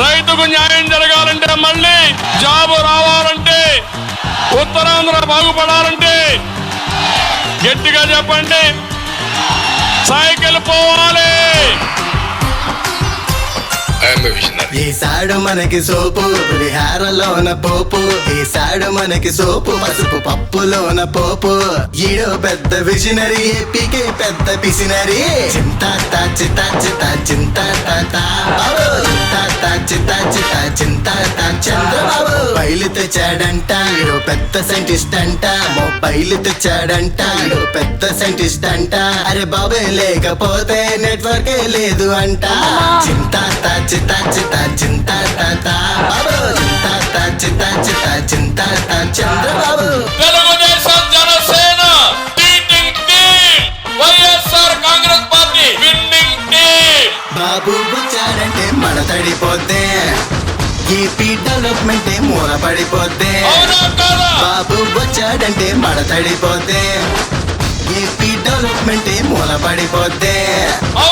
రైతుకు న్యాయం జరగాలంటే మళ్ళీ జాబు రావాలంటే ఉత్తరాంధ్ర బాగుపడాలంటే గట్టిగా చెప్పండి. సైకిల్ పోవాలి. విషనరీ ఈసాడు మనకి సోపు పులిహారలోన పోపు. ఈసాడు మనకి సోపు పసుపు పప్పులోన పోపు. ఈడో పెద్ద విజనరీ ఏపీకే పెద్ద పిసినరీ చింత చింత చింత చింత చంద్రబాబు బయలు తెచ్చాడంట ఈడో పెద్ద సైంటిస్ట్ అంట. మొబైల్ తెచ్చాడంట ఈడో పెద్ద సైంటిస్ట్ అంట. అరే బాబే లేకపోతే నెట్వర్కే లేదు అంట. చింత చింత చింత చింత బాబు చింత చింత చింత చింత చంద్రబాబు బాబు వచ్చాడంటే మడతడిపోద్దే ఏపీ డెవలప్మెంట్ మూల కాదా? బాబు వచ్చాడంటే మడతడిపోద్దే. ఏపీ డెవలప్మెంట్ మూల అవునా